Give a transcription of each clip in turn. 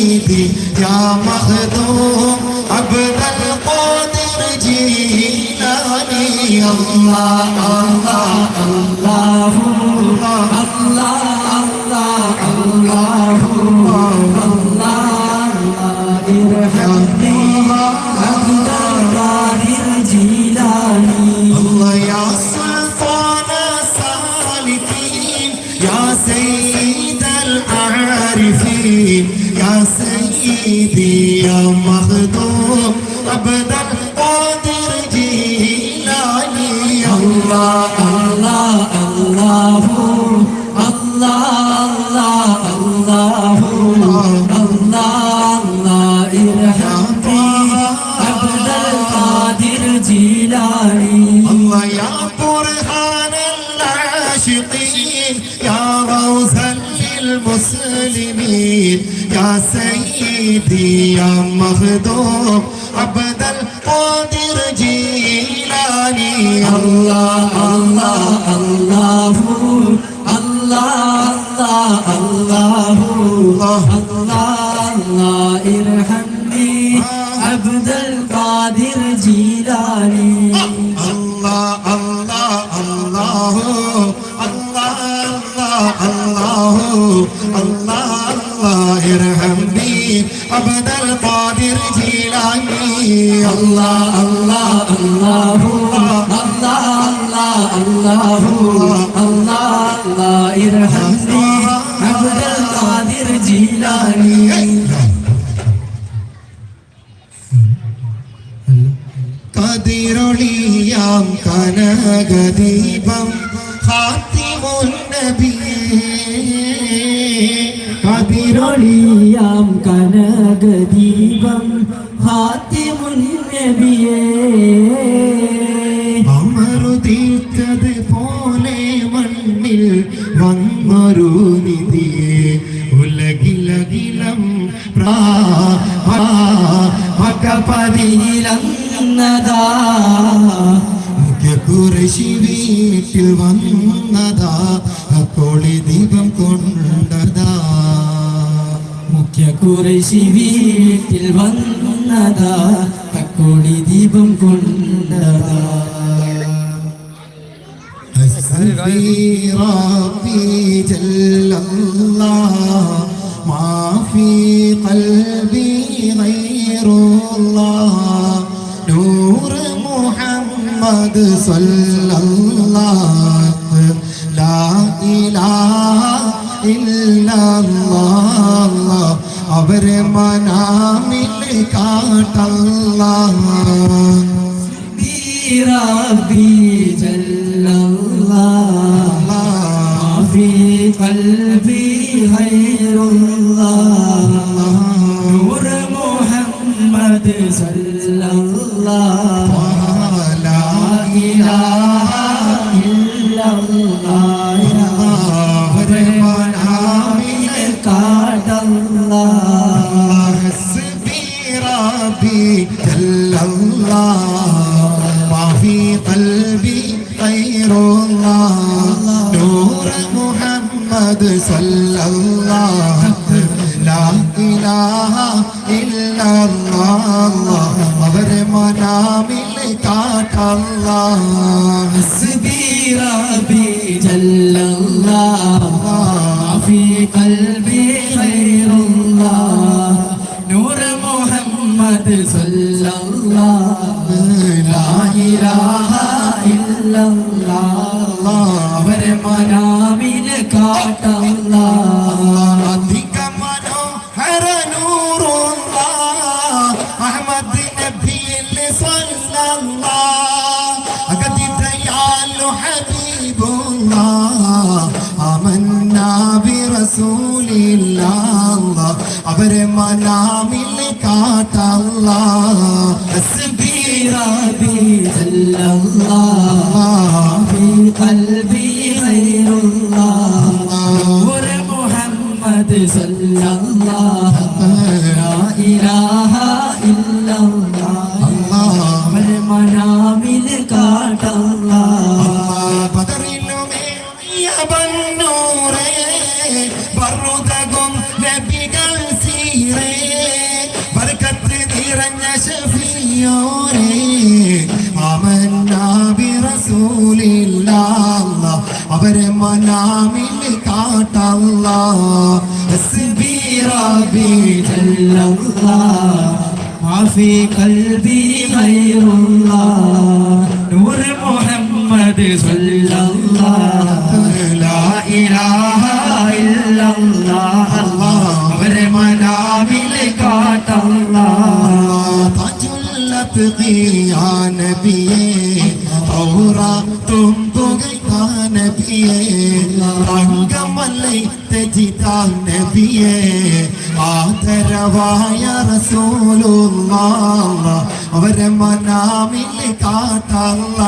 سيدي يا مخدوم عبد القادر جيلاني الله الله الله الله الله الله الله ارحمني عبد القادر جيلاني الله يا سلطان السالكين يا سيد العارفين سيدي يا مخدوم عبد للمسلمين يا سيدي يا مخدوم عبد القادر جيلاني الله الله الله الله الله الله الله الله ارحمني عبد القادر جيلاني الله الله الله ارحمني عبد القادر جيلاني الله الله الله الله الله الله الله الله ارحمني عبد القادر جيلاني കതിരൊളിയാം കനകദീപം ഹാത്തിമുന്നബിയേ കതിരൊളിയാം കനകദീപം ഹാത്തിമുന്നബിയേ തീർത്തത് പോലെ മണ്ണിൽ വന്നൊരു നിധിയെ. ഉലകിലകിലം പകപതിയിലന്നതാ കുറശി വീട്ടിൽ വന്നതാ തക്കോടി ദീപം കൊണ്ടതാ حسبي ربي جل الله ما في قلبي غير الله نور محمد صلى الله അവരെ മനാമിലെ കാട്ടല്ല في قلبي خير الله അവരെ മനാമിലെ നൂറ് മുഹമ്മദ് അവരെ മനാമിലെ കാട്ടല്ല. റസൂലില്ലാഹ അവരെ മനാമിൽ കാട്ടല്ലാഹ ഹസ്ബി റബ്ബി സല്ലല്ലാഹ ഫീ ഖൽബി ഖൈറുല്ലാഹ മുഹമ്മദ് സല്ലല്ലാഹ. ലാ ഇലാഹ ഇല്ലല്ലാഹ. അവരെ മനാമിൽ കാട്ടല്ലാഹ منامي طاعت الله حسبي ربي جل الله ما في قلبي غير الله نور محمد صلى الله لا إله إلا الله الله غير منامي لقاة الله تجلت يا نبي തങ്കമല്ലൈ തെജിതാൻ നബിയേ ആദരവായ റസൂലുള്ളാഹ് അവരെ മനാമിൽ കാട്ടല്ല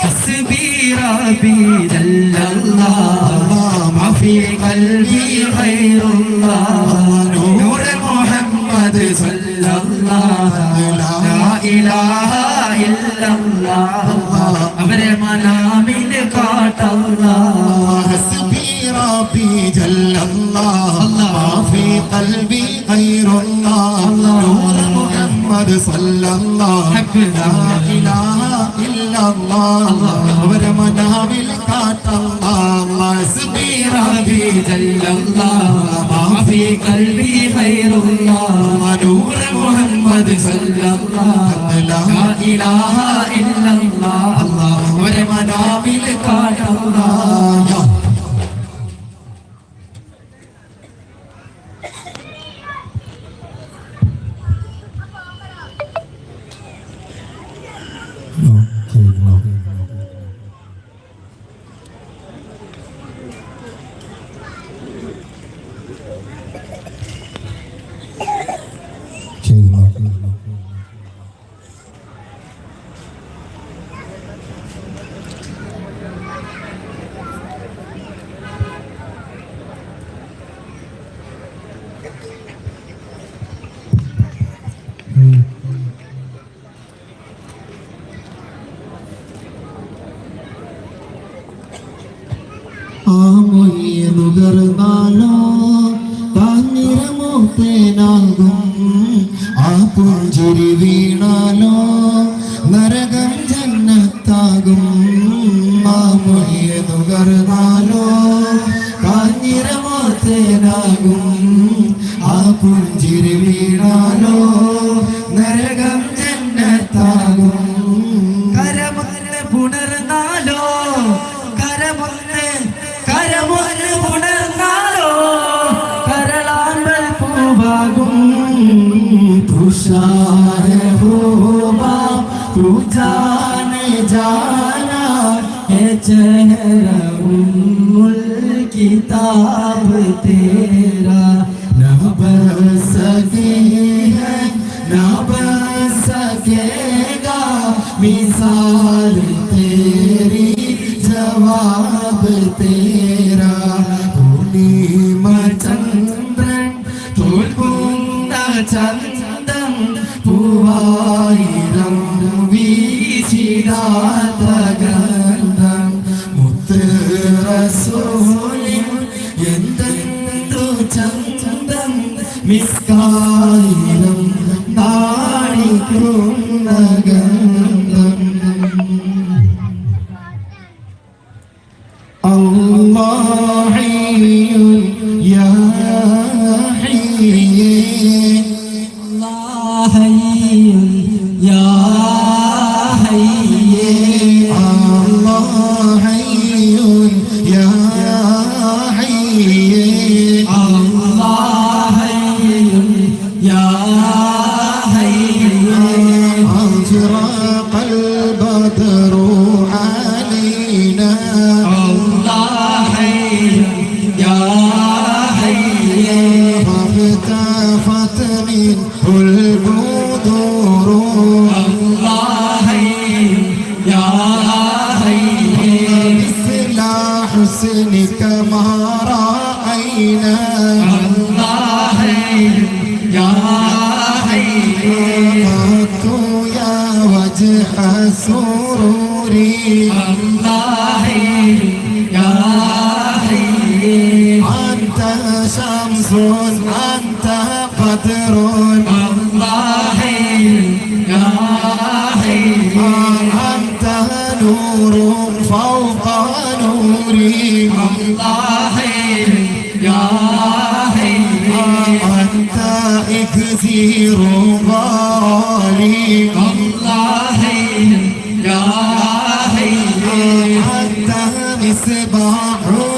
حسبي ربي جل الله ما في قلبي غير الله نور محمد صلى الله الله حسبي ربي جل الله ما في قلبي غير الله نور محمد صلى الله لا إله إلا الله ورمنا بالكات الله حسبي ربي جل الله في قلبي خير الله ونور محمد صلى الله لا إله إلا الله ورمنا بالكاتب الله പുഞ്ചിരി വീണാലോ चेहरा उम्मुल किताब तेरा। न बन सके है, न बन सकेगा, मिसाल तेरी, जवाब तेरा। മിസ്കായിരം നാണിക്കുന്ന سروري. الله يا حي أنت شمس أنت الله يا حي أنت نور فوق نوري. الله يا حي أنت إكسير غالي. الله से बहा हो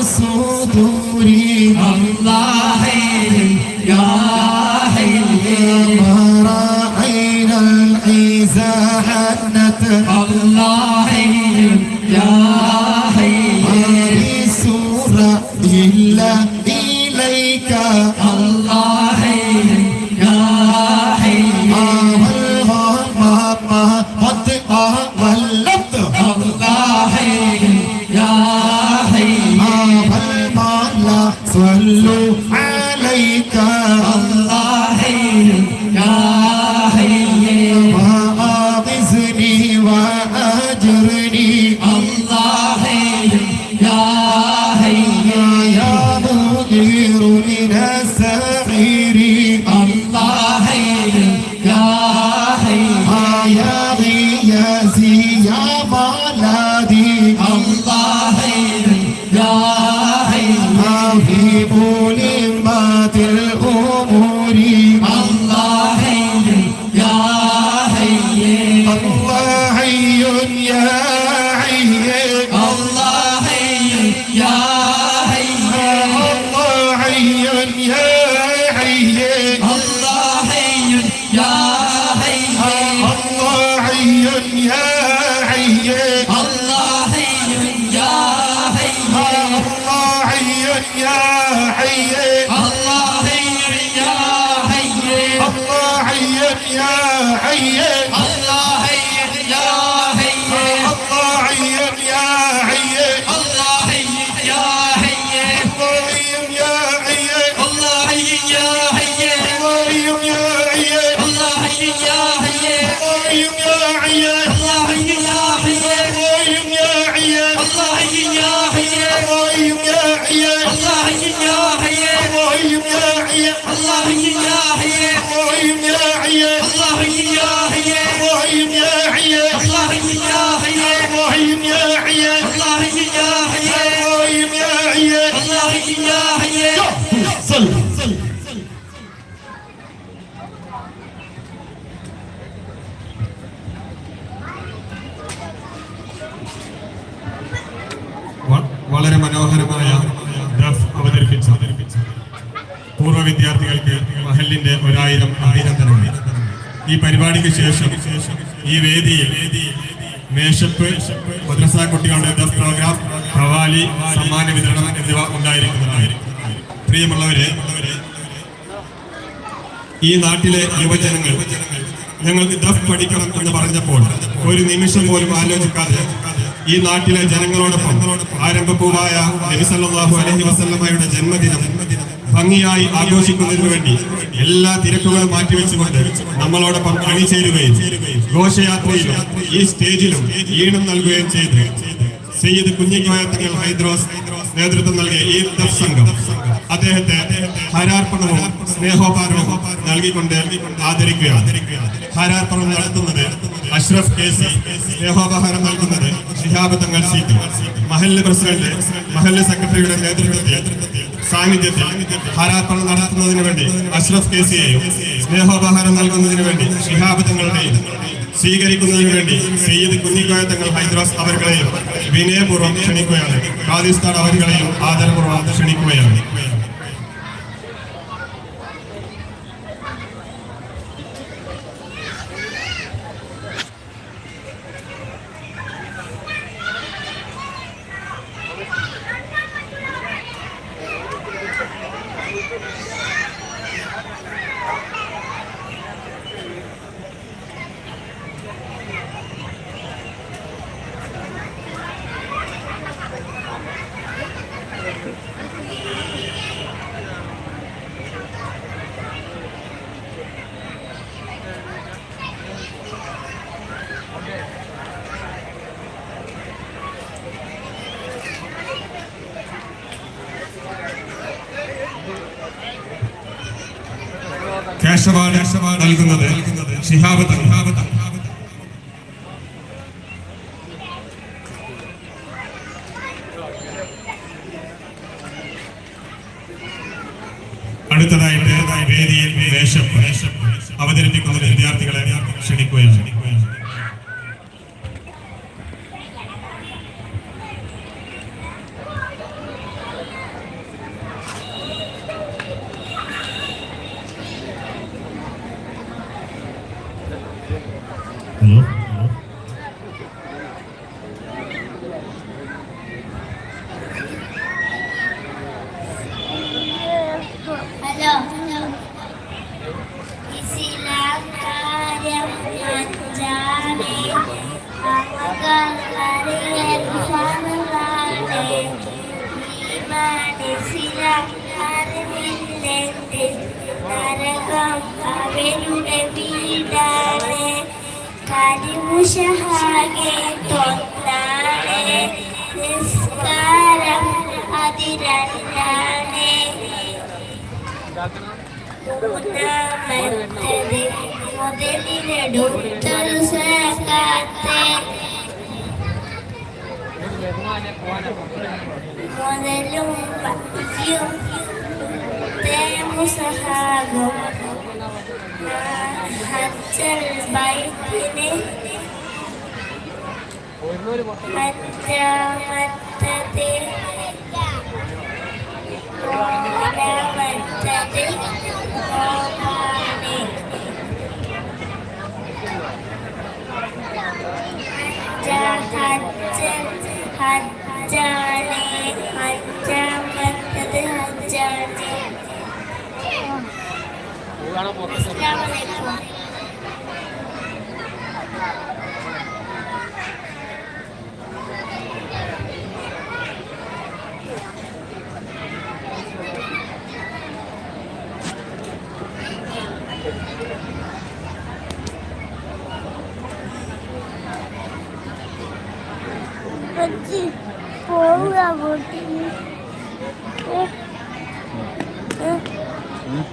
صلوا يا حي വളരെ മനോഹരമായ പൂർവ വിദ്യാർത്ഥികൾക്ക് മഹലിന്റെ ഒരായിരം അഭിനന്ദനങ്ങൾ ഈ പരിപാടിക്ക് ശേഷം ഈ വേദിയിൽ മേശപ്പ് മദ്രസ കുട്ടികളുടെ ദഫ് പ്രോഗ്രാം പ്രവാലി സമ്മാന വിതരണം എന്നിവ ഉണ്ടായിരിക്കുന്നതായിരിക്കും പ്രിയമുള്ളവരെ ഈ നാട്ടിലെ യുവജനങ്ങൾ ഞങ്ങൾക്ക് ദഫ് പഠിക്കണം എന്ന് പറഞ്ഞപ്പോൾ ഒരു നിമിഷം പോലും ആലോചിക്കാതെ ഈ നാട്ടിലെ ജനങ്ങളോടൊപ്പം ആരംഭപൂവായ നബിസല്ലാഹു അലഹി വസല്ലമ്മയുടെ ജന്മദിനം ഭംഗിയായി ആഘോഷിക്കുന്നതിനു വേണ്ടി എല്ലാ തിരക്കുകളും മാറ്റിവെച്ചുകൊണ്ട് നമ്മളോടൊപ്പം അണിചേരുകയും ഘോഷയാത്രയിലും ഈ സ്റ്റേജിലും ഈണം നൽകുകയും ചെയ്ത്. സയ്യിദ് കുഞ്ഞിക്കോയ തങ്ങൾ ഹൈദ്രോസ് നേതൃത്വം നൽകിയ ഈ ദഫ് സംഘം അദ്ദേഹത്തെ ഹരാർപ്പണവും സ്നേഹോപാരവും നൽകിക്കൊണ്ട് ആദരിക്കുകയാണ്. ഹരാർപ്പണം നടത്തുന്നത് അഷ്റഫ് കെ സി സ്നേഹോപഹാരം നൽകുന്നത് ഷിഹാബ് തങ്ങൾ സി മഹല്ല് പ്രസിഡന്റ് മഹല്ല് സെക്രട്ടറിയുടെ നേതൃത്വത്തിൽ സാന്നിധ്യത്തിൽ ഹരാർപ്പണം നടത്തുന്നതിന് വേണ്ടി അഷ്റഫ് കെ സിയെയും സ്നേഹോപഹാരം നൽകുന്നതിന് വേണ്ടി ഷിഹാബ് തങ്ങളുടെയും സ്വീകരിക്കുന്നതിന് വേണ്ടി സയ്യിദ് കുഞ്ഞിക്കോയ തങ്ങൾ ഹൈദ്രാസ് അവർകളെയും വിനയപൂർവം ക്ഷണിക്കുകയാണ്. ഖാദിസ്ഥാൻ അവർകളെയും ആദരപൂർവം ക്ഷണിക്കുകയാണ്. രാഷ്ട്രവാദ നൽകുന്നത്. ഷിഹാബ് തഹാബ് അവരുടെ വീടാണ് കരിമുഷഹാകെ തൊന്നാണ് നിസ്കാരം അതിരണ്ടാണ് മൂന്നാമത്തത് മുതലിനെടുത്തൊരു സക്കാത്തെ മുതലും പതിയും হাতের বাইরে হাতটা হাতটাতে হাতটাতে হাত জানে হাত জানে হাত காண போகிறேன்